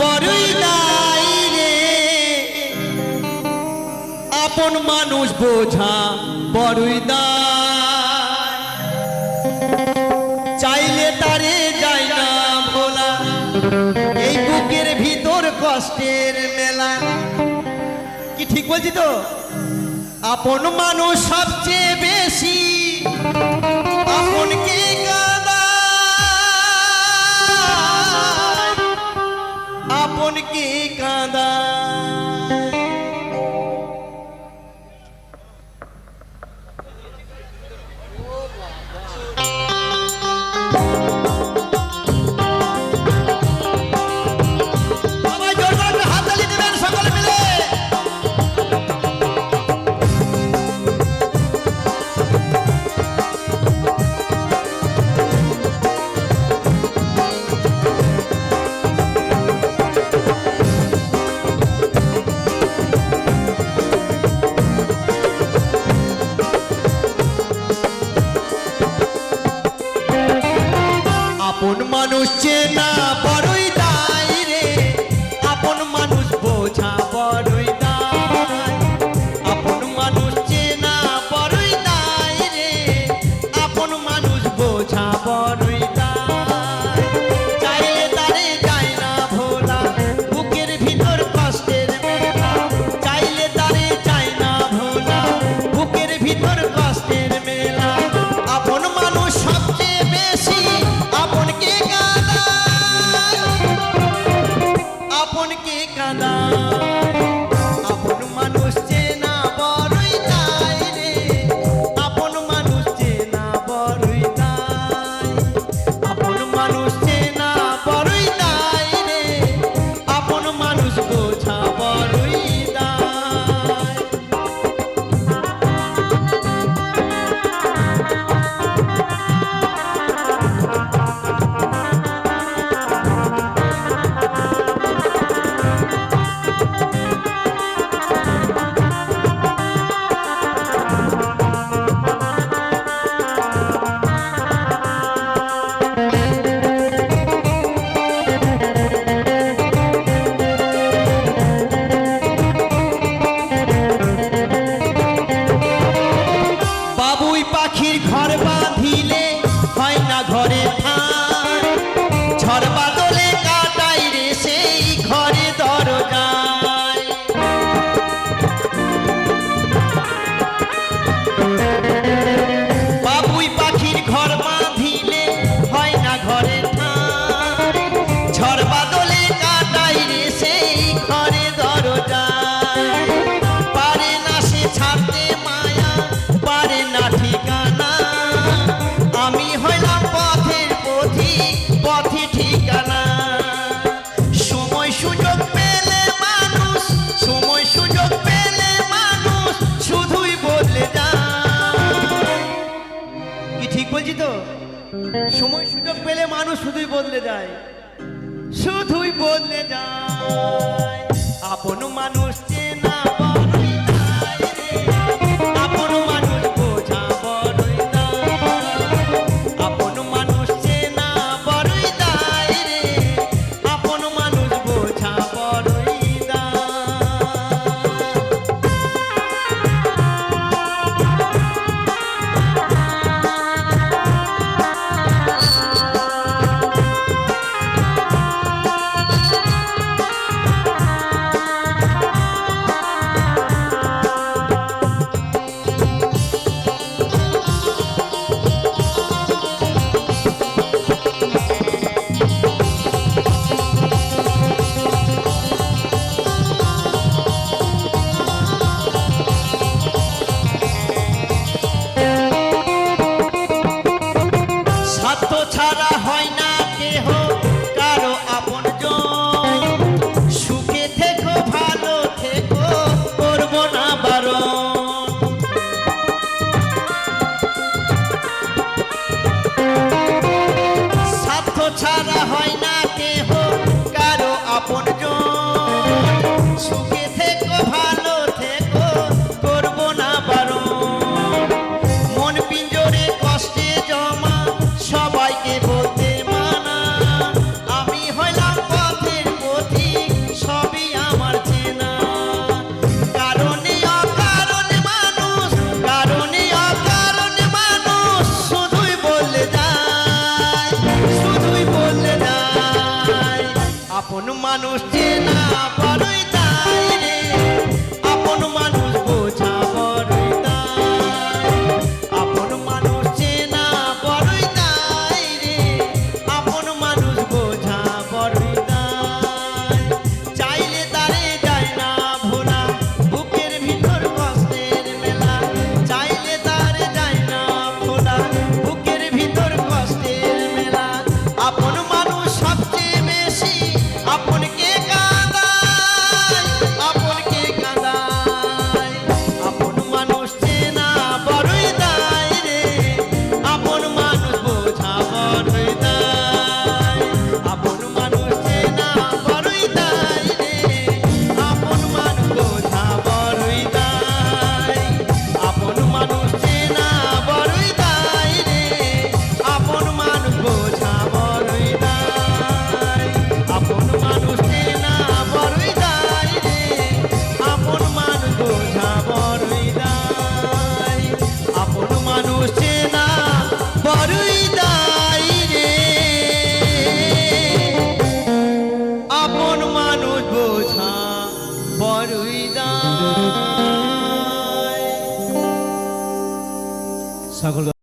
বড়ই নাই রে। আপন মানুষ বোঝা বড়ই চাইলে তারে যায় না ভোলা। এই বুকের ভিতর কষ্টের মেলা। কি ঠিক বলছি তো? আপন মানুষ সবচেয়ে মানুষ চেনা বুঝি তো সময় সুযোগ পেলে মানুষ শুধুই বদলে যায়। শুধুই বদলে যায়। সুখে ভালো করব না মন কষ্টে জমা, সবাইকে মানা। আমি পথের সবই আমার চেনা। কারণে মানুষ কারণে মানুষ, শুধুই বললে শুধুই বললে মানুষ চেনা বড়ই Pastor